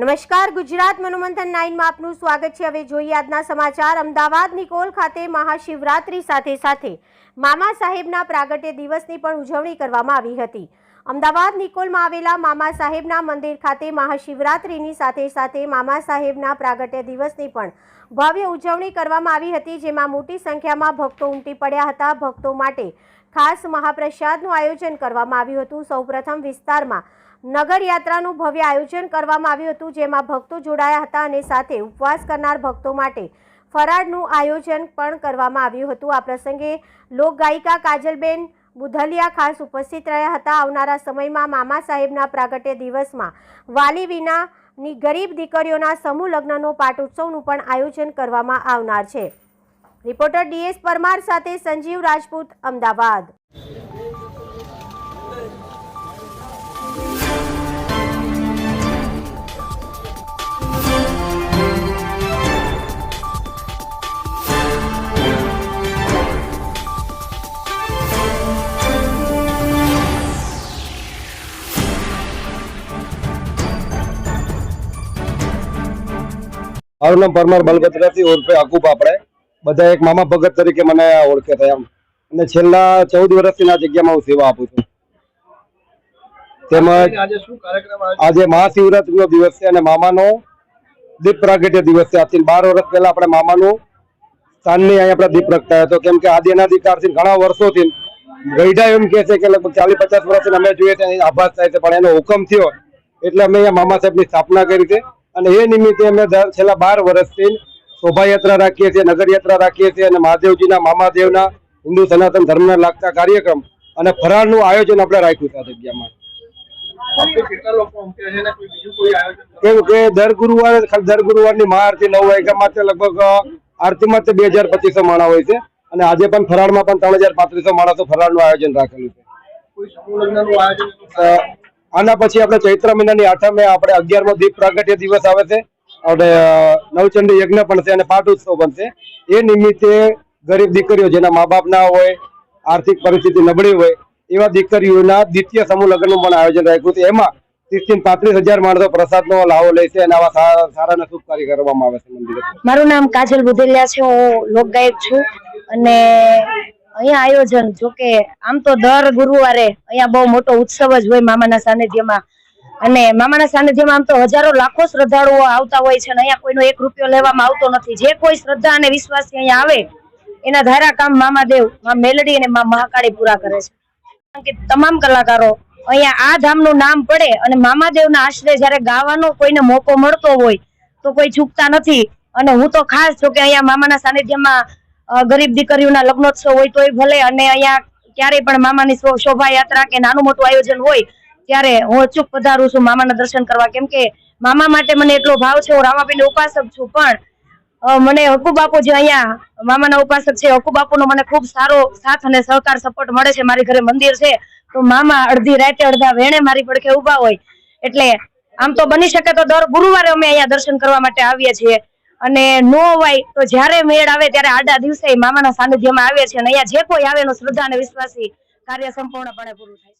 નમસ્કાર, ગુજરાત મનોમંથન નાઇનમાં આપનું સ્વાગત છે. હવે જોઈએ આજના સમાચાર. અમદાવાદ નિકોલ ખાતે મહાશિવરાત્રી સાથે સાથે મામા સાહેબના પ્રાગટ્ય દિવસની પણ ઉજવણી કરવામાં આવી હતી. અમદાવાદ નિકોલમાં આવેલા મામા સાહેબના મંદિર ખાતે મહાશિવરાત્રીની સાથે સાથે મામા સાહેબના પ્રાગટ્ય દિવસની પણ ભવ્ય ઉજવણી કરવામાં આવી હતી, જેમાં મોટી સંખ્યામાં ભક્તો ઉમટી પડ્યા હતા. ભક્તો માટે ખાસ મહાપ્રસાદનું આયોજન કરવામાં આવ્યું હતું. સૌપ્રથમ વિસ્તારમાં નગર યાત્રાનું ભવ્ય આયોજન કરવામાં આવ્યું હતું, જેમાં ભક્તો જોડાયા હતા અને સાથે ઉપવાસ કરનાર ભક્તો માટે ફરાળનું આયોજન પણ કરવામાં આવ્યું હતું. આ પ્રસંગે લોકગાયિકા કાજલબેન બુધલિયા ખાસ ઉપસ્થિત રહ્યા હતા. આવનારા સમયમાં મામા સાહેબના પ્રાગટ્ય દિવસમાં વાલી વિનાની ગરીબ દીકરીઓના સમૂહ લગ્નનો પાટોત્સવનું પણ આયોજન કરવામાં આવનાર છે. રિપોર્ટર ડીએસ પરમાર સાથે સંજીવ રાજપૂત, અમદાવાદ. મારું નામ પરમાર બલભદ્રથી ઉર્ફે અકુબ આપણે. બધા એક મામા ભગત તરીકે મને ઓળખે થાય એમ. અને છેલ્લા ચૌદ વર્ષથી આ જગ્યામાં હું સેવા આપું છું. તેમજ આજે મહાશિવરાત્રીનો દિવસ છે અને મામાનો દીપ પ્રાગટ્ય દિવસ છે. આજથી બાર વર્ષ પહેલા આપણે મામાનું સ્થાનની અહીંયા આપણે દીપ પ્રગટાયો હતો. કેમ કે આદિ અનાધિકારથી ઘણા વર્ષોથી ગઈડા એમ કહે છે કે લગભગ ચાલીસ પચાસ વર્ષથી અમે જોઈએ અહીં આભાસ થાય છે. પણ એનો હુકમ થયો. એટલે અમે અહીંયા મામા સાહેબની સ્થાપના કરી છે. અને એ નિમિત્તે અમે છેલ્લા બાર વર્ષથી શોભાયાત્રા રાખીએ છીએ નગરયાત્રા રાખીએ છીએ અને મહાદેવજીના મામાદેવના હિન્દુ સનાતન ધર્મને લાગતા કાર્યક્રમ અને ફરાળનું આયોજન આપણે રાખ્યું છે આ જગ્યામાં. કેમ કે દર ગુરુવારે દર ગુરુવારની મહાઆરતી નવ વાગ્યામાં તે લગભગ આરતીમાં તે બે હજાર પચીસો માણા હોય છે અને આજે પણ ફરાળમાં પણ ત્રણ હજાર પાંત્રીસો માણસો ફરાળનું આયોજન રાખેલું છે. આના પછી આપણે ચૈત્ર મહિનાની આઠમે આપણે અગિયારમો દીપ પ્રાગટ્ય દિવસ આવે છે. અને નવચંડી યજ્ઞ પણ છે અને પાઠ ઉત્સવ પણ છે એ નિમિત્તે ગરીબ દીકરીઓ જેના મા બાપ ના હોય, આર્થિક પરિસ્થિતિ નબળી હોય, એવા દીકરીઓના દ્વિતીય સમૂહ લગ્નનું પણ આયોજન રાખ્યું છે. એમાં ત્રીસથી પાંત્રીસ હજાર માણસો પ્રસાદનો લાવો લે છે અને આવા સારા અને કાર્ય કરવામાં આવે છે મારું નામ કાજલ બુધેલિયા છે. હું લોકગાયક છું અને અહીંયા આયોજન, જો કે આમ તો દર ગુરુવારે અહીંયા બહુ મોટો ઉત્સવ જ હોય મામાના સાનિધ્યમાં. અને મામાના સાનિધ્યમાં આમ તો હજારો લાખો શ્રદ્ધાળુઓ આવતા હોય છે અને અહીંયા કોઈનો એક રૂપિયો લેવામાં આવતો નથી. જે કોઈ શ્રદ્ધા અને વિશ્વાસથી અહીંયા આવે, એના ધારા કામ મામાદેવ, મા મેલડી અને મા મહાકાળી પૂરા કરે છે. કારણ કે તમામ કલાકારો અહીંયા આ ધામનું નામ પડે અને મામાદેવના આશરે જ્યારે ગાવાનો કોઈને મોકો મળતો હોય, તો કોઈ ચૂકતા નથી. અને હું તો ખાસ છું કે અહીંયા મામાના સાનિધ્યમાં ગરીબ દીકરીઓના લગ્નોત્સવ હોય તોય ભલે અને અહીંયા ક્યારેય પણ મામાની શોભાયાત્રા કે નાનું મોટું આયોજન હોય, ત્યારે હું અચૂક પધારું છું મામાના દર્શન કરવા. કેમ કે મામા માટે મને એટલો ભાવ છે, હું રામાપીની ઉપાસક છું, પણ મને હકુ બાપુ જે અહીંયા મામાના ઉપાસક છે હકુ બાપુનો મને ખૂબ સારો સાથ અને સહકાર, સપોર્ટ મળે છે, મારી ઘરે મંદિર છે, તો મામા અડધી રાતે અડધા વેણે મારી પડખે ઊભા હોય. એટલે આમ તો બની શકે તો દર ગુરુવારે અમે અહીંયા દર્શન કરવા માટે આવીએ છીએ. અને નો હોય તો જ્યારે મેળ આવે ત્યારે આડા દિવસે મામાના સાનિધ્યમાં આવે છે અને અહીંયા જે કોઈ આવે એનું શ્રદ્ધા અને વિશ્વાસી કાર્ય સંપૂર્ણપણે પૂરું થાય છે.